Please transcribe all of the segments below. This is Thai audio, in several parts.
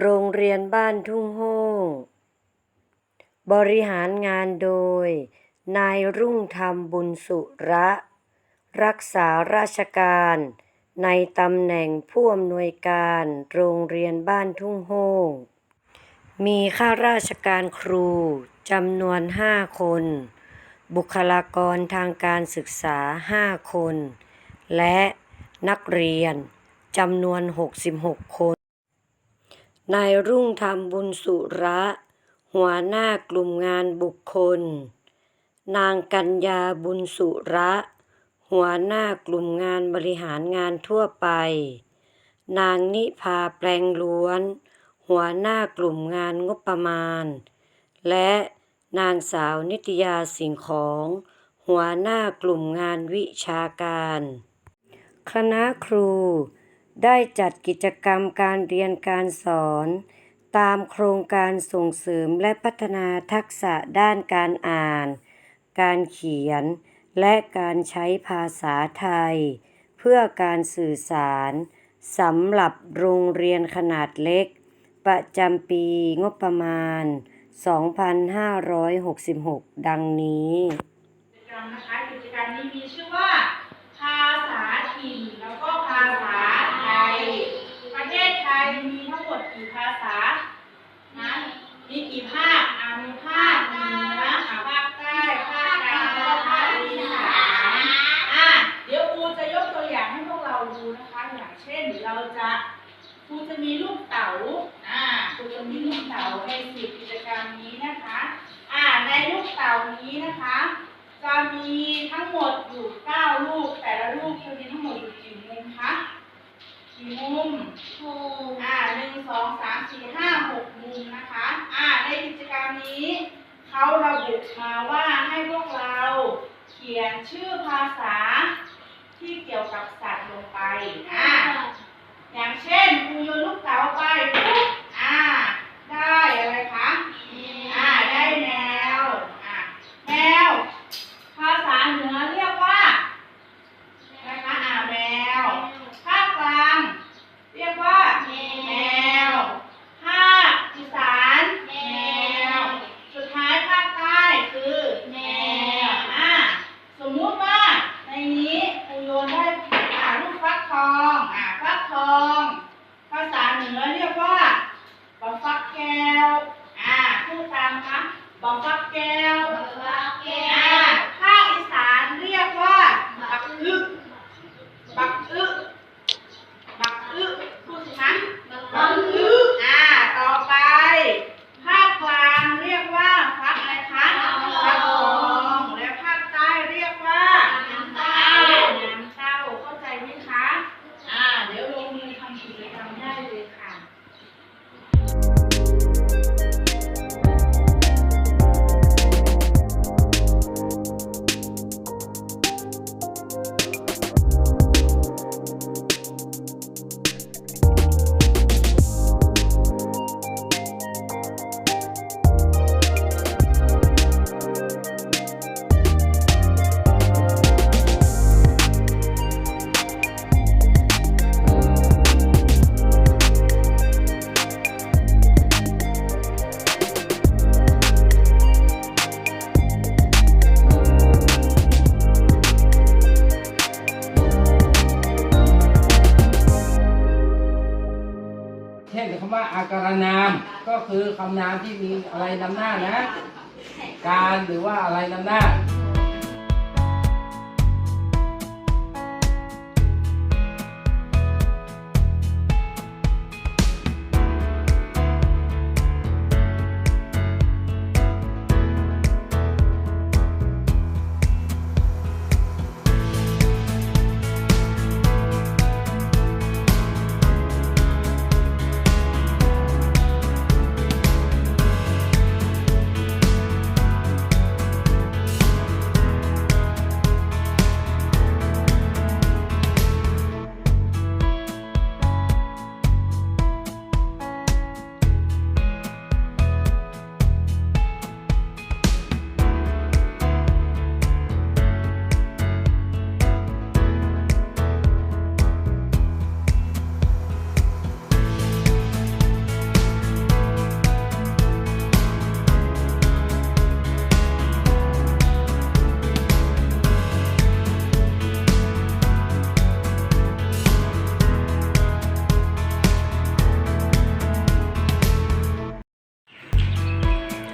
โรงเรียนบ้านทุ่งโฮ้ง บริหารงานโดย นายรุ่งธรรมบุญสุระ รักษาราชการ ในตำแหน่งผู้อำนวยการโรงเรียนบ้านทุ่งโฮ้ง มีข้าราชการครูจำนวน 5 คน บุคลากรทางการศึกษา 5 คน และนักเรียนจำนวน 66 คน นายรุ่งธรรมบุญสุระ หัวหน้ากลุ่มงานบุคคล นางกัญญาบุญสุระ หัวหน้ากลุ่มงานบริหารงานทั่วไป นางนิพาแปลงล้วน หัวหน้ากลุ่มงานงบประมาณ และนางสาวนิตยาสิ่งของ หัวหน้ากลุ่มงานวิชาการ คณะครู ได้จัดกิจกรรมการเรียนการสอน ตามโครงการส่งเสริมและพัฒนาทักษะด้านการอ่าน การเขียน และการใช้ภาษาไทย เพื่อการสื่อสารสำหรับโรงเรียนขนาดเล็ก ประจำปีงบประมาณ 2566 ดังนี้กิจกรรมนะคะกิจกรรมนี้มีชื่อว่า ภาษาถิ่นแล้วก็ภาษาไทย ประเทศไทยมีทั้งหมดกี่ภาษานะมีกี่ภาคอ่ามีภาคเหนืออ่าภาคใต้ภาคกลางแล้วก็ภาคอีสานอ่าเดี๋ยวครูจะยกตัวอย่างให้พวกเราดูนะคะ อย่างเช่นเราจะครูจะมีลูกเต๋าอ่าครูจะมีลูก เต๋าในสิบกิจกรรมนี้นะคะ อ่าในลูกเต๋านี้นะคะ จะมีทั้งหมดอยู่เก้าลูก แต่ละลูกจะมีทั้งหมดอยู่กี่มุมคะกี่มุมอ่าหนึ่งสองสามสี่ห้าหกมุมนะคะ อ่าในกิจกรรมนี้เขาระบุมาว่าให้พวกเราเขียนชื่อภาษาที่เกี่ยวกับสัตว์ลงไปอ่าอย่างเช่นครูโยนลูกเต๋าไปปุ๊บอ่า ได้อะไรคะ การนามก็คือคำนามที่มีอะไรนำหน้านะ การหรือว่าอะไรนำหน้า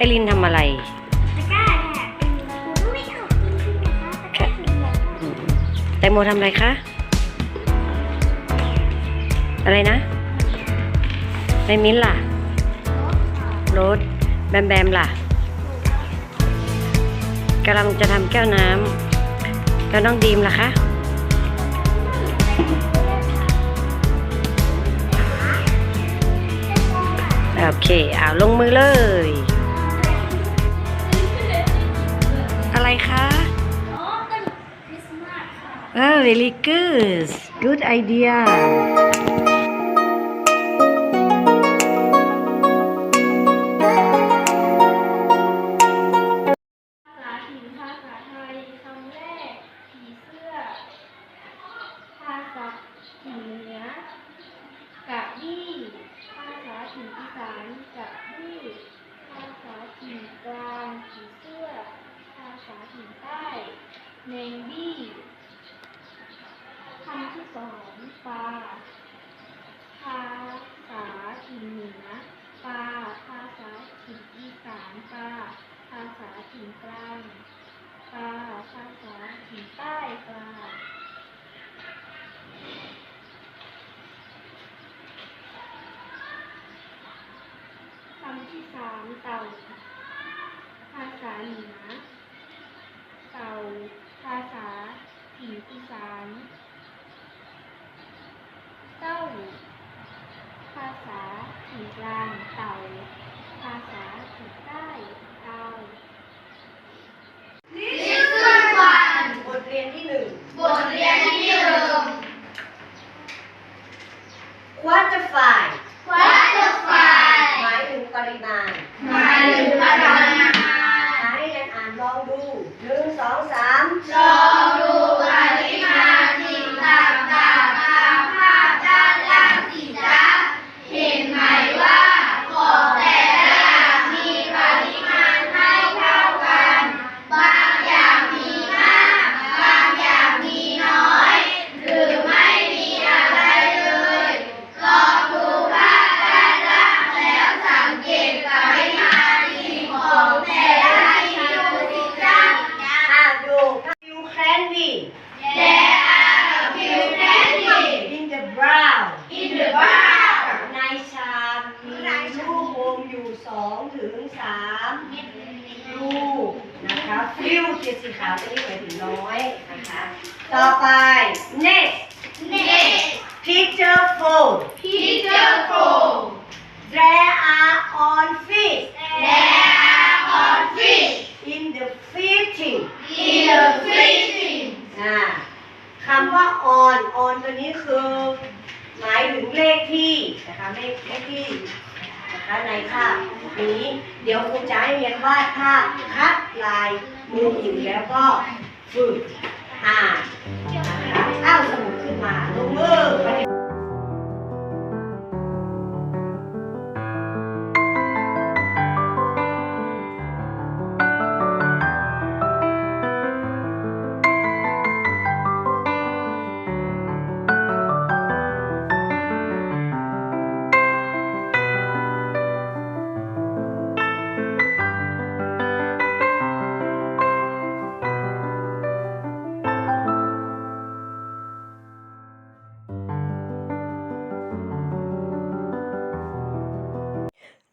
ไอรินทำอะไร ตะกร้าค่ะหนูไม่ออกจริงๆนะคะตะกร้าสีเหลืองอืมแตงโมทำอะไรคะ อะไรนะไอมิ้นท์ล่ะ รถแบมแบมล่ะกำลังจะทำแก้วน้ำแล้วน้องดีมล่ะคะ โอเค เอาลงมือเลย อะไรคะอ๋อต้นคริสต์มาสค่ะอ่า very good good idea ภาษาถิ่นภาษาไทยคำแรกผีเสื้อภาษาถิ่นเหนือกะบี้ภาษาถิ่นอีสานกะบี้ภาษาถิ่นกลางผีเสื้อ ภา ษาถิ่นใต้แมงบี้คำที่สองปลาภาษาถิ่นเหนือปลาภาษาถิ่นอีสานปลาภาษาถิ่นกลางปลาภาษาถิ่นใต้ปลาคำที่สามเต่า ถึงสามลูกนะคะ few เขียนสีขาวจะเรียกหมายถึงน้อยนะคะ ต่อไป next Next, picture four picture four. there are on fish There are on fish in the fishing in the fishing. อ่าคำว่า on on ตัวนี้คือ หมายถึงเลขที่นะคะเลขเลขที่นะคะในภาพนี้ เดี๋ยวครูจะให้เรียนวาดภาพคัด ลายมือถือแล้วก็ฝึกอ่านนะคะเอาสมุดขึ้นมาลงมือ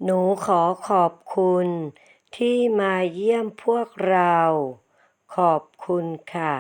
หนูขอขอบคุณ ที่มาเยี่ยมพวกเรา ขอบคุณค่ะ